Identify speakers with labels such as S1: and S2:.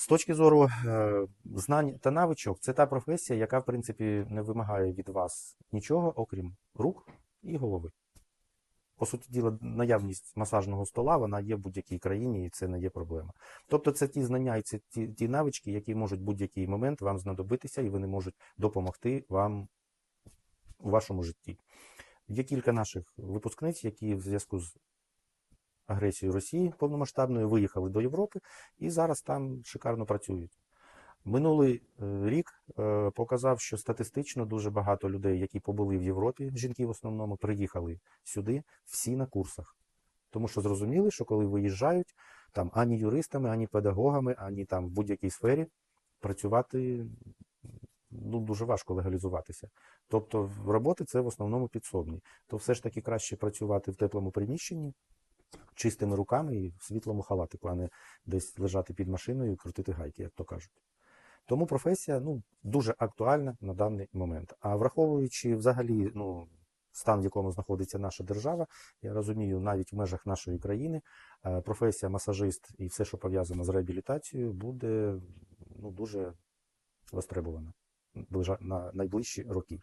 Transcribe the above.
S1: З точки зору е, знань та навичок, це та професія, яка, в принципі, не вимагає від вас нічого, окрім рук і голови. По суті діла, наявність масажного стола вона є в будь-якій країні, і це не є проблема. Тобто, це ті знання і це ті, ті навички, які можуть в будь-який момент вам знадобитися, і вони можуть допомогти вам у вашому житті. Є кілька наших випускниць, які в зв'язку з агресією Росії повномасштабною виїхали до Європи і зараз там шикарно працюють. Минулий е, рік е, показав, що статистично дуже багато людей, які побули в Європі, жінки в основному, приїхали сюди всі на курсах. Тому що зрозуміли, що коли виїжджають, там ані юристами, ані педагогами, ані там в будь-якій сфері працювати ну, дуже важко легалізуватися. Тобто роботи це в основному підсобні. То все ж таки краще працювати в теплому приміщенні, чистими руками і в світлому халатику, а не десь лежати під машиною і крутити гайки, як то кажуть. Тому професія ну, дуже актуальна на даний момент. А враховуючи взагалі ну, стан, в якому знаходиться наша держава, я розумію, навіть в межах нашої країни е, професія масажист і все, що пов'язано з реабілітацією, буде ну, дуже востребована на найближчі роки.